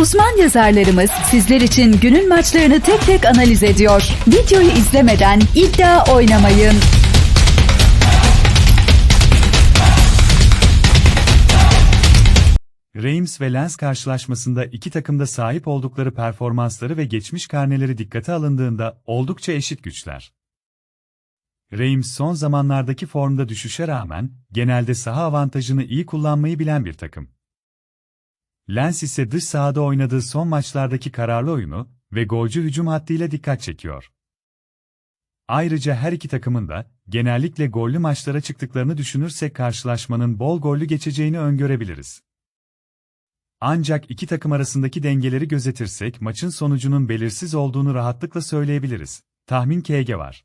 Uzman yazarlarımız sizler için günün maçlarını tek tek analiz ediyor. Videoyu izlemeden iddia oynamayın. Reims ve Lens karşılaşmasında iki takımda sahip oldukları performansları ve geçmiş karneleri dikkate alındığında oldukça eşit güçler. Reims son zamanlardaki formda düşüşe rağmen genelde saha avantajını iyi kullanmayı bilen bir takım. Lens ise dış sahada oynadığı son maçlardaki kararlı oyunu ve golcü hücum hattıyla dikkat çekiyor. Ayrıca her iki takımın da genellikle gollü maçlara çıktıklarını düşünürsek karşılaşmanın bol gollü geçeceğini öngörebiliriz. Ancak iki takım arasındaki dengeleri gözetirsek maçın sonucunun belirsiz olduğunu rahatlıkla söyleyebiliriz. Tahmin KG var.